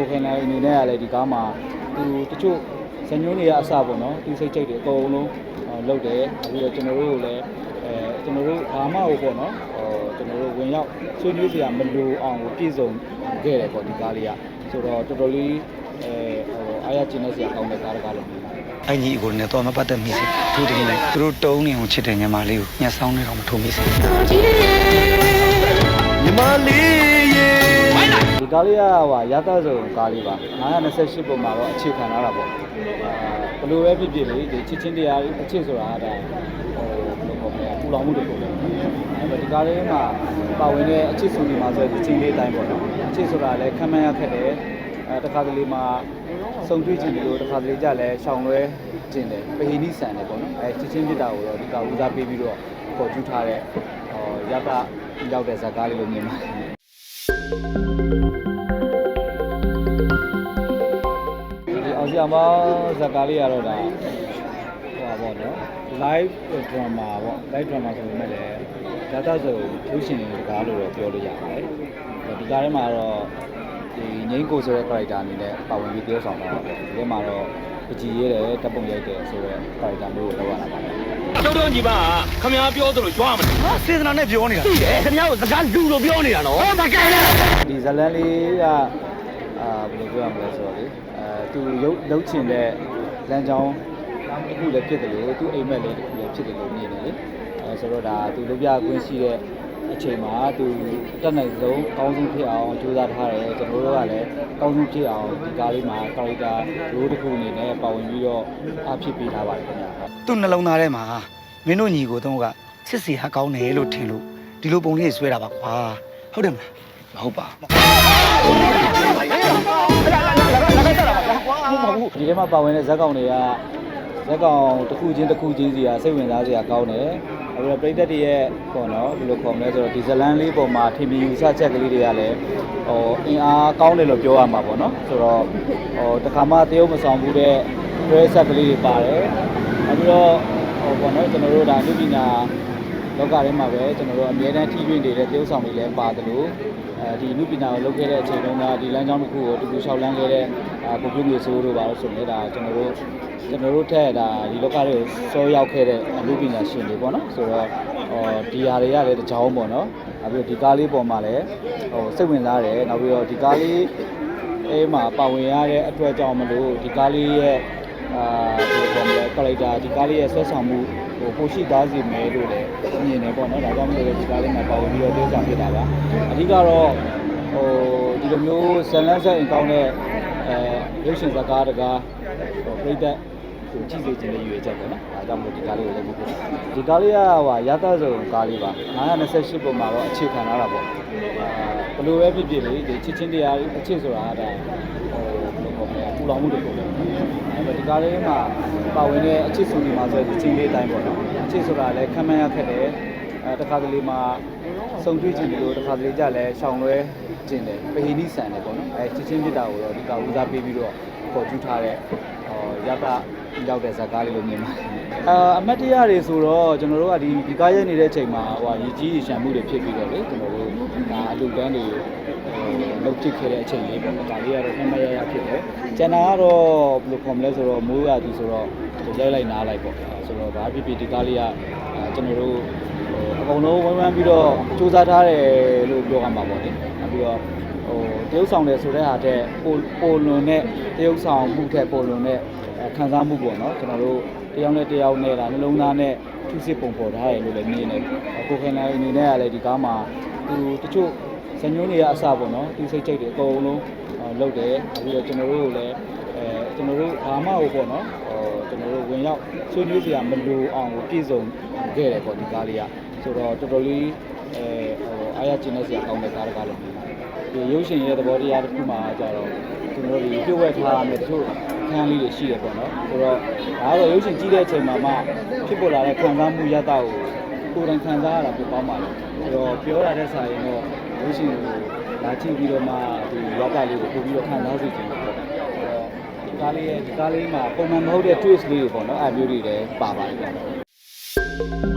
ကိုခင်လိုက်အနေနဲ့ကလည်းဒီကားမှာသူတချို့ဇညွန်းတွေကအစပေါ့နော်သူစိတ်ချိတ်တွေအကုန်လုံးလုပ်တယ်ပြီးတော့ကျွန်တော်တို့ကိုလည်းအဲကျွန်တော်တို့ဘာမှဟိုပေါ့နော်ဟိုကျွန်တော်တို့ဝင်ရောက်ဆွေးနွေးစရာမလိုအောင်ကိုပြည့်စုံခဲ့တယ်ပေါ့ဒီကားလေးကဆိုတော့တော်တော်လေးအဲဟိုအားရကျင်းနေစရာကောင်းတဲ့ကားတစ်ကားလို့ပြောပါတယ်အဲ့ညီကိုလည်းတော့မပတ်သက်မိစေသူတကယ်လည်းသူတို့တုံးနေအောင်ချစ်တဲ့ညီမလေးကိုညှက်ဆောင်နေတော့မထုံမိစေညီမလေးရေဒီ ကားလေးကဟိုရသစုံကားလေးပါ928ပုံမှာတော့အခြေခံထားတာပေါ့အာဘယ်လိုပဲဖြစ်ဖြစ်လေဒီချစ်ချင်းတရားအချစ်ဆိုတာကဒါဟိုဘယ်လိုပေါ့လဲပူလောင်မှုတွေပေါ့လေအဲဒီဒီကားလေးမှာပါဝင်တဲ့အချစ်စုဒီမှာဆိုရင်ချင်းလေးအတိုင်းပေါ့နော်အချစ်ဆိုတာလည်းခံမှန်းရခက်တယ်အဲတစ်ခါတလေမှာစုံတွေ့ခြင်းဒီလိုတစ်ခါတလေကြလည်းရှောင်လွဲခြင်းတယ်ပဟိနိဆန်တယ်ပေါ့နော်အဲချစ်ချင်းပြတာကိုတော့ဒီကဦးစားပေးပြီးတော့ပေါ်ကျူးထားတဲ့ဟောရသရောက်တဲ့ဇာတ်ကားလေးလို့မြင်ပါတယ်ဒီအော င်စရာမဇာတ်ကားလေးကတော့ဒါဟိုပါပေါ့နော် live drama ပေါ့ live drama ဆိုပေမဲ့လည်းဒါသဆိုရုပ်ရှင်တွေကားလို့တော့ပြောလို့ရပါတယ်ဒီကားထဲမှာတော့ဒီငိမ့်ကိုဆိုတဲ့ character အနေနဲ့ပါဝင်ပြီးပြောဆောင်တာပါပေါ့ဒီထဲမှာတော့ပကြီးရဲတယ်တပ်ပုံရိုက်တယ်ဆိုတော့ character မျိုးကိုလောက်ရတာပါပဲကျောက်တော့ညီမခမ ्या ပြောသလိုကြွားမလဲဟာစေတနာနဲ့ပြောနေတာသိတယ်ခင်ဗျားကိုစကားလူလိုပြောနေတာနော်ဟောမကဲနဲ့ဒီဇလန်လေးကအာဘယ်လိုပြောရမလဲဆိုတော့လေအဲ သူရုပ်လှုပ်ချင်တဲ့လမ်းကြောင်းတစ်ခုလည်းဖြစ်တယ်လို့သူအိမ်မက်လေးတစ်ခုလည်းဖြစ်တယ်လို့မြင်တယ်လေအဲဆိုတော့ဒါသူလုပ်ပြကွင်းရှိတဲ့အချိန်မှာသူတက်နိုင်ဆုံးကောင်းဆုံးဖြစ်အောင်ကြိုးစားထားတယ်ကျွန်တော်တို့ကလည်းကောင်းဆုံးဖြစ်အောင်ဒီကားလေးမှာ character role တစ်ခုအနေနဲ့ပါဝင်ပြီးတော့အဖြစ်ပေးထားပါတယ်ခင်ဗျာသူ့နှလုံးသားထဲမှာမင်းတို့ညီကိုတုံးကချစ်စီဟာကောင်းတယ်လို့ထင်လို့ဒီလိုပုံလေးဆွဲတာပါကွာဟုတ်တယ်မလားမဟုတ်ပါ ဘူးဒီထဲမှာပါဝင်တဲ့ဇက်ကောင်တွေကဇက်ကောင်တစ်ခုချင်းတစ်ခုချင်းစီကစိတ်ဝင်စားစရာကောင်းတယ်။အဲဒါပရိသတ်တွေရဲ့ပေါ့နော်ဘယ်လိုခေါ်မလဲဆိုတော့ဒီဇလန်လေးပေါ်မှာထင်မြင်ယူဆချက်ကလေးတွေကလည်းဟိုအင်အားကောင်းတယ်လို့ပြောရမှာပေါ့နော်။ဆိုတော့ဟိုတခါမှတရုပ်မဆောင်ဘူးတဲ့ dress ဆက်ကလေးတွေပါတယ်။နောက်ပြီးတော့ဟိုပေါ့နော်ကျွန်တော်တို့ဒါလူပညာလောကထဲမှာပဲကျွန်တော်တို့အမြဲတမ်းထိတွေ့နေတဲ့တရုပ်ဆောင်တွေလည်းပါတယ်လို့ အဲဒီလူပညာကိုလုပ်ခဲ့တဲ့အချိန်တုန်းကဒီလမ်းကြောင်းတစ်ခုကိုတူတူလျှောက်လန်းခဲ့တဲ့အာကိုပြုငွေစိုးတို့ပါလို့ဆိုရင်ဒါကျွန်တော်တို့ကျွန်တော်တို့ထက်ဒါဒီလောကတွေကိုစောရောက်ခဲ့တဲ့အလူပညာရှင်တွေပေါ့နော်ဆိုတော့ဟောဒီဟာတွေကလည်းတစ်ကြောင်းပေါ့နော်နောက်ပြီးတော့ဒီကားလေးပေါ်မှာလည်းဟိုစိတ်ဝင်စားတယ်နောက်ပြီးတော့ဒီကားလေးအဲမှာပါဝင်ရတဲ့အတွက်ကြောင့်မလို့ဒီကားလေးရဲ့အာဒီပေါ်မှာ character ဒီကားလေးရဲ့ဆွဲဆောင်မှု ဟိုပိုရှိသားစီမယ်လို့လည်းမြင်နေပေါ့နော်ဒါကြောင့်မလို့ဒီကားလေးမှာပါဝင်ပြီးတော့တိုးဆောင်ဖြစ်တာပါအဓိကတော့ဟိုဒီလိုမျိုးဇန်လန်းဆက်အင်ကောင်းတဲ့အဲရုပ်ရှင်ဇာတ်ကားတကားဟိုပြိသက်ဟိုကြည့်စေခြင်းနဲ့ရွေးချက်ပေါ့နော်ဒါကြောင့်မလို့ဒီကားလေးကိုလည်းလုပ်ဖြစ်တာဒီကားလေးကဟိုရသစုံကားလေးပါ928ပုံမှာတော့အခြေခံထားတာပေါ့အာဘယ်လိုပဲဖြစ်ဖြစ်လေဒီချစ်ချင်းတရားအချစ်ဆိုတာကဒါဟိုဘယ်လို ပေါ့လဲပူလောင်မှုတွေပေါ့လေအဲဒီဒီကားလေးမှာပါဝင်တဲ့အချစ်စုဒီမှာဆိုရင်ချင်းလေးအတိုင်းပေါ့နော်အချစ်ဆိုတာလည်းခံမှန်းရခက်တယ်အဲတခါတလေမှာစုံတွေ့ခြင်းဒီလိုတခါတလေကြလည်းရှောင်လွဲခြင်းတယ်ပဟိနိဆန်တယ်ပေါ့နော်အဲချစ်ချင်းပြတာကိုတော့ဒီကဦးစားပေးပြီးတော့ပေါ်ကျူးထားတဲ့ဟောရသ ရောက်တဲ့ဇာတ်ကားလေးလို့မြင်ပါတယ်အာအမတ်တရတွေဆိုတော့ကျွန်တော်တို့ကဒီဒီကားရဲနေတဲ့အချိန်မှာဟိုရည်ကြီးရည်ရှမ်းမှုတွေဖြစ်ပြီးတော့လေကျွန်တော်တို့ဒါအလူတန်းတွေဟိုလုတ်ဖြစ်ခဲ့တဲ့အချိန်လေးပေါ့ဒါလေးကတော့မှတ်မှတ်ရရဖြစ်တယ်ကျန်တာကတော့ဘယ်လိုခေါ်မလဲဆိုတော့မိုးရသည်ဆိုတော့ရိုက်လိုက်နားလိုက်ပေါ့ဆိုတော့ဘာဖြစ်ဖြစ်ဒီကားလေးကအာကျွန်တော်တို့ဟိုအကုန်လုံးဝမ်းဝမ်းပြီးတော့စူးစမ်းထားတယ်လို့ပြောရမှာပေါ့လေ။နောက်ပြီးတော့ဟိုတရုပ်ဆောင်တယ်ဆိုတဲ့ဟာတဲ့ပိုပိုလွန်တဲ့တရုပ်ဆောင်မှုထက်ပိုလွန်တဲ့ ခံစားမှုပေါ့နော်ကျွန်တော်တို့တယောက်နဲ့တယောက်နဲ့ဒါနှလုံးသားနဲ့သူစစ်ပုံပေါ်ထားတယ်လို့လည်းမြင်တယ်။ကိုခင်လိုက်အနေနဲ့ကလည်းဒီကားမှာသူတချို့ဇညွန်းတွေကအစပေါ့နော်သူစိတ်ချိတ်တွေအကုန်လုံးလုပ်တယ်ပြီးတော့ကျွန်တော်တို့ကိုလည်းအဲကျွန်တော်တို့ဘာမှဟိုပေါ့နော်ဟိုကျွန်တော်တို့ဝင်ရောက်ဆွေးနွေးစရာမလိုအောင်ကိုပြည့်စုံခဲ့တယ်ပေါ့ဒီကားလေးကဆိုတော့တော်တော်လေးအဲဟိုအားရကျင်းနေစရာကောင်းတဲ့ကားတစ်ကားလို့ပြောပါတယ်။ဒီရုပ်ရှင်ရဲ့သဘောတရားတစ်ခုမှကြတော့ကျွန်တော်တို့ဒီပြုတ်ဝဲထားရမယ်တချို့ ခန်းလေးတွေရှိတယ်ပေါ့နော်။ဆိုတော့ဒါကတော့ရုပ်ရှင်ကြည့်တဲ့အချိန်မှာမှဖြစ်ပေါ်လာတဲ့ခံစားမှုရတာကိုကိုယ်တိုင်ခံစားရတာပိုကောင်းပါလေ။ဆိုတော့ပြောရတဲ့စာရင်တော့ရုပ်ရှင်ကိုလာကြည့်ပြီးတော့မှဒီရတာလေးကိုပို့ပြီးတော့ခံစားစေချင်တယ်ပေါ့။ဆိုတော့ဒီကားလေးရဲ့ဒီကားလေးမှာပုံမှန်မဟုတ်တဲ့ twist လေးတွေပေါ့နော်အဲမျိုးတွေလည်းပါပါတယ်ဗျာ။